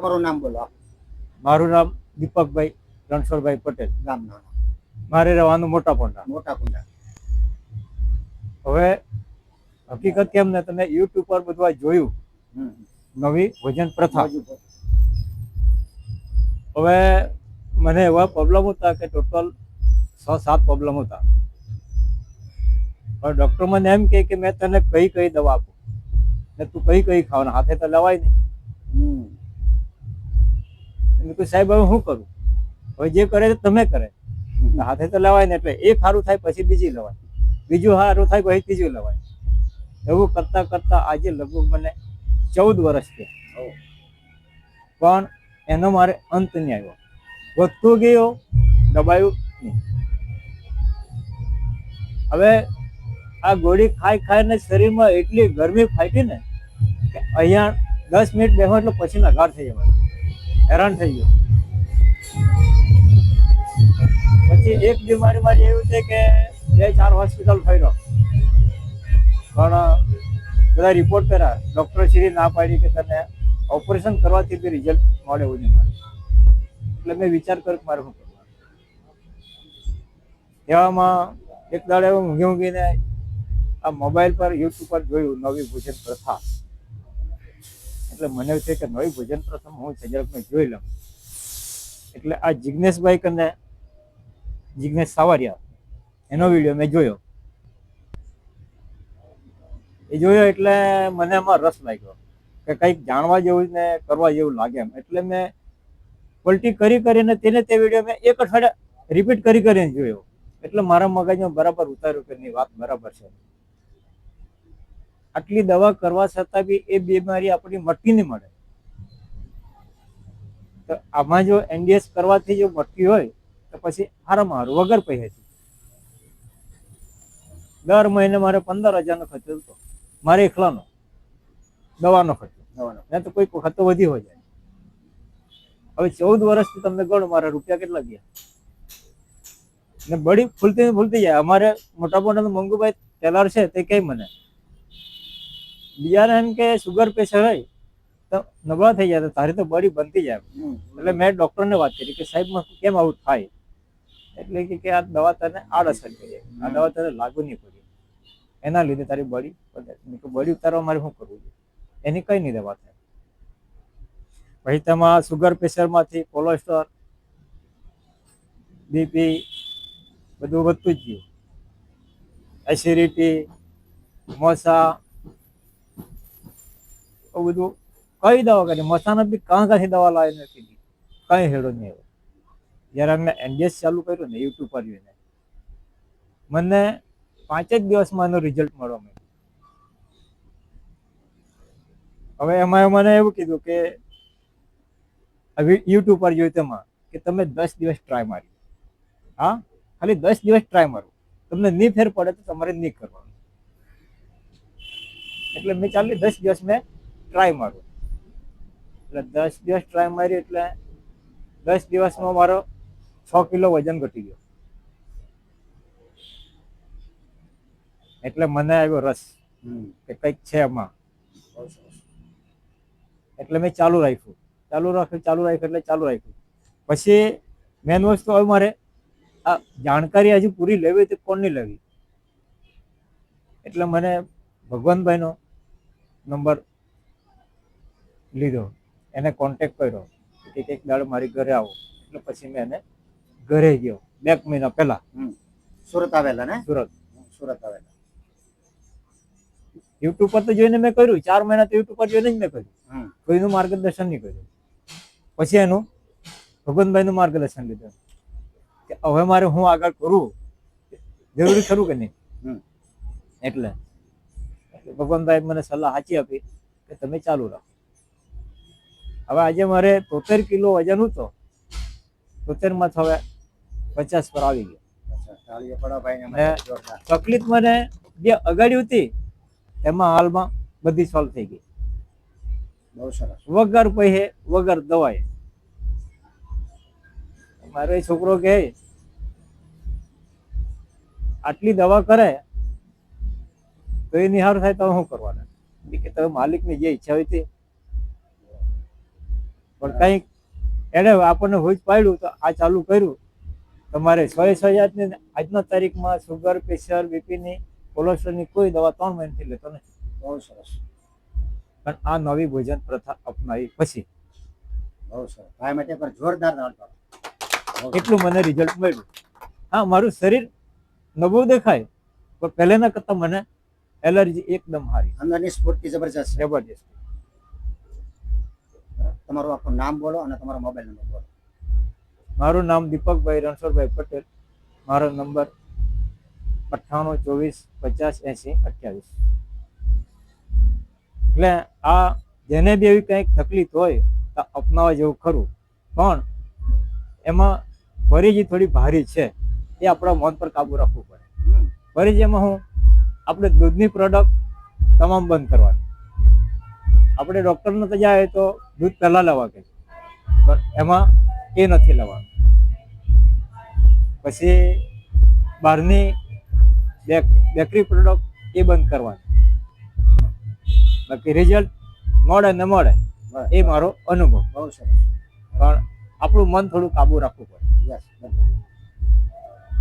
તમારું નામ બોલો. મારું નામ દીપકભાઈ રણછોડભાઈ પટેલ ગામ મારે રહેવાનું મોટા પોંડા મોટા પોંડા હવે હકીકત કેમ ને તમે યુટ્યુબ પર બધું જોયું. નવી ભોજન પ્રથા. હવે મને એવા પ્રોબ્લેમ હતા કે ટોટલ છ સાત પ્રોબ્લેમ હતા. પણ ડૉક્ટર મને એમ કે મેં તને કઈ કઈ દવા આપું. ને તું કઈ કઈ ખાવાના હાથે તો લવાય નહીં. મેં કહ્યું સાહેબ હવે શું કરું? હવે જે કરે તમે કરે. હાથે તો લવાય ને એટલે એક સારું થાય પછી બીજી લવાય. બીજું સારું થાય પછી ત્રીજું લવાય. એવું કરતા કરતા આજે લગભગ મને ચૌદ વર્ષ થયા. પણ એનો મારે અંત નહીં આવ્યો. વધતું ગયો દબાયું નહીં. હવે આ ગોળી ખાઈ ખાઈને શરીરમાં એટલી ગરમી ફાટી ને કે અહીંયા દસ મિનિટ બેહો એટલે પછી નગાર થઈ જવાય. હેરાન થઈ ગયો. પછી એક બીમારી મારી એવું છે કે બે ચાર હોસ્પિટલ ફર્યો. પણ બધા રિપોર્ટ કર્યા. ડૉક્ટર શ્રી ના પાડી કે તને ઓપરેશન કરવાથી બી રિઝલ્ટ મળે એવું નહીં મળે. એટલે મેં વિચાર કર્યો કે મારે શું કરવાનું. એવામાં એક દાડે હું ઊંઘી ઊંઘીને આ મોબાઈલ પર યુટ્યુબ પર જોયું નવી ભોજન પ્રથા. એટલે મને છે કે નવી ભજન પ્રથમ હું જરાક જોઈ લઉં. એટલે આ જિજ્ઞેશભાઈ કને જિજ્ઞેશ સાવરિયા, એનો વીડિયો મેં જોયો. એ જોયો એટલે મને એમાં રસ લાગ્યો કે કંઈક જાણવા જેવું ને કરવા જેવું લાગે એમ. એટલે મેં પલટી કરી કરીને તેને તે વીડિયો મેં એક અઠવાડિયા રિપીટ કરી કરીને જોયો. એટલે મારા મગજમાં બરાબર ઉતાર્યું કે વાત બરાબર છે. આટલી દવા કરવા છતાં બી એ બીમારી આપણી મટકી નહીં મળે. તો આમાં જો એનડીએસ કરવાથી જો મટતી હોય તો પછી હારામાં હારું વગર પૈસાથી દર મહિને મારે પંદર હજારનો ખર્ચો હતો મારે એકલાનો. દવાનો ખર્ચો. દવાનો. ને તો કોઈ વખત તો વધી હોય જાય. હવે ચૌદ વર્ષથી તમને ગણો મારા રૂપિયા કેટલા ગયા? ને બળી ફૂલતી ફૂલતી જાય. અમારે મોટા મોટા મંગુભાઈ ટેલર છે તે કઈ મને બીજાને કે સુગર પ્રેશર હોય તો નબળા થઈ જાય તો તારી તો બોડી બનતી જાય. એટલે મેં ડોક્ટરને વાત કરી કે સાહેબ કેમ આવું થાય? એટલે કે કે આ દવા તને આડઅસર કરી આ દવા તને લાગુ નહીં પડી. એના લીધે તારી બને મેં ઉતારવા મારે શું કરવું જોઈએ એની કઈ નહીં દવા થાય. પછી તેમાં સુગર પ્રેશરમાંથી કોલેસ્ટ્રોલ બીપી બધું વધતું જ ગયું. એસિડિટી મોસા બધું કઈ દવા કરી. મસાના બી કાં કાંથી દવા લાવી નથી. કઈ હેડો નહીં આવ્યો જ્યારે અમે એનડીએસ ચાલુ કર્યું ને યુટ્યુબ પર જોઈને. મને પાંચ જ દિવસમાં એનું રિઝલ્ટ મળવા માંડ્યું. હવે એમાં મને એવું કીધું કે યુટ્યુબ પર જોયું તેમાં કે તમે દસ દિવસ ટ્રાય મારી. હા? ખાલી દસ દિવસ ટ્રાય મારો. તમને નહીં ફેર પડે તો તમારે નહીં કરવાનું. એટલે મેં ચાલી દસ દિવસ મેં ટ્રાય મારું. એટલે દસ દિવસ ટ્રાય મારી એટલે દસ દિવસમાં મારો છ કિલો વજન ઘટી ગયો. એટલે મને આવ્યો રસ. કે કંઈક છે એમાં એટલે મેં ચાલુ રાખ્યું. ચાલુ રાખ્યું ચાલુ રાખ્યું એટલે ચાલુ રાખ્યું. પછી મેન વસ્તુ હવે મારે આ જાણકારી હજુ પૂરી લેવી તો કોણની લેવી? એટલે મને ભગવાનભાઈનો નંબર લીધો. એને કોન્ટેક કર્યો કે એક દાડો મારી ઘરે આવો. એટલે પછી મેં એને ઘરે ગયો બે મહિના પહેલા. સુરત આવેલા ને? સુરત. સુરત આવેલા. યુટ્યુબ પર તો જોઈને મેં કર્યું. ચાર મહિના તો યુટ્યુબ પર જોઈને જ મેં કર્યું. કોઈનું માર્ગદર્શન નહીં કર્યું. પછી એનું ભગવંતભાઈનું માર્ગદર્શન લીધું. કે હવે મારે હું આગળ કરું? જરૂરી ખરું કે નહીં. એટલે ભગવાનભાઈ મને સલાહ સાચી આપી કે તમે ચાલુ રાખો. હવે આજે મારે તોતેર કિલો વજન હતો. તોતેરમાં હવે પચાસ પર આવી ગયો. તકલીફ મને જે અગાડી હતી એમાં હાલમાં બધી સોલ્વ થઈ ગઈ. બહુ સરસ. વગર પૈસે વગર દવાએ. મારો એ છોકરો કહે આટલી દવા કરે તો એ નિહાર થાય તો શું કરવાના. કે તમે માલિકની જે ઈચ્છા હોય તે પણ કંઈક એને આપણને હોય જ પાડ્યું તો આ ચાલુ કર્યું. તમારે સો એ સો જાતની આજના તારીખમાં સુગર પ્રેશર બીપીની કોલેસ્ટ્રોલની કોઈ દવા ત્રણ મહિનાથી લેતો નથી. બહુ સરસ. પણ આ નવી ભોજન પ્રથા અપનાવી પછી. બહુ સરસ. ભાઈ માટે પર જોરદાર. એટલું મને રિઝલ્ટ મળ્યું. હા મારું શરીર નબળું દેખાય પણ પહેલાના કરતાં મને એલર્જી એકદમ સારી. અંદરની સ્ફૂર્તિ જબરજસ્ત જબરજસ્ત. તમારું આખું નામ બોલો અને તમારો મોબાઈલ નંબર બોલો. મારું નામ દીપકભાઈ રણછોડભાઈ પટેલ. મારો નંબર અઠ્ઠાણું ચોવીસ પચાસ એંસી અઠ્યાવીસ. એટલે આ જેને બી એવી કંઈક તકલીફ હોય તો અપનાવવા જેવું ખરું. પણ એમાં ફરીજી થોડી ભારી છે એ આપણા મન પર કાબુ રાખવું પડે. હમ. ફરીજી એમાં હું આપણે દૂધની પ્રોડક્ટ તમામ બંધ કરવાની. આપણે ડૉક્ટરને તો જાય તો દૂધ પહેલાં લેવા કે પણ એમાં એ નથી લેવાનું. પછી બહારની બેક- બેકરી પ્રોડક્ટ એ બંધ કરવાની. બાકી રિઝલ્ટ મળે ને મળે એ મારો અનુભવ. બહુ સરસ. પણ આપણું મન થોડું કાબુ રાખવું પડે. યસ